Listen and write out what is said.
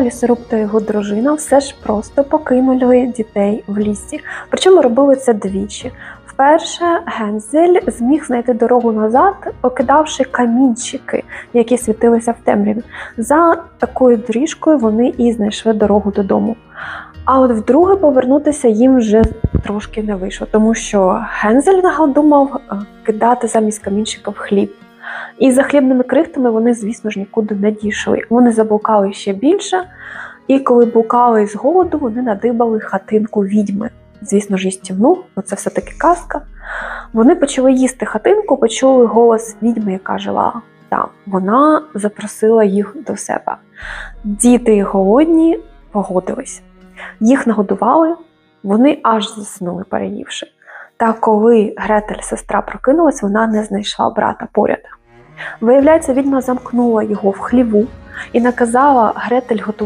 Лісоруб та його дружина все ж просто покинули дітей в лісі. Причому робили це двічі. Вперше Гензель зміг знайти дорогу назад, покидавши камінчики, які світилися в темряві. За такою доріжкою вони і знайшли дорогу додому. А от вдруге повернутися їм вже трошки не вийшло, тому що Гензель надумав е, кидати замість камінчиків хліб. І за хлібними крихтами вони, звісно ж, нікуди не дійшли. Вони заблукали ще більше, і коли блукали з голоду, вони надибали хатинку відьми. Звісно ж, їстівну, бо це все-таки казка. Вони почали їсти хатинку, почули голос відьми, яка жила там. Вона запросила їх до себе. Діти голодні погодились. Їх нагодували, вони аж заснули, переївши. Та коли Гретель, сестра, прокинулась, вона не знайшла брата поряд. Виявляється, відьма замкнула його в хліву і наказала Гретель готувати.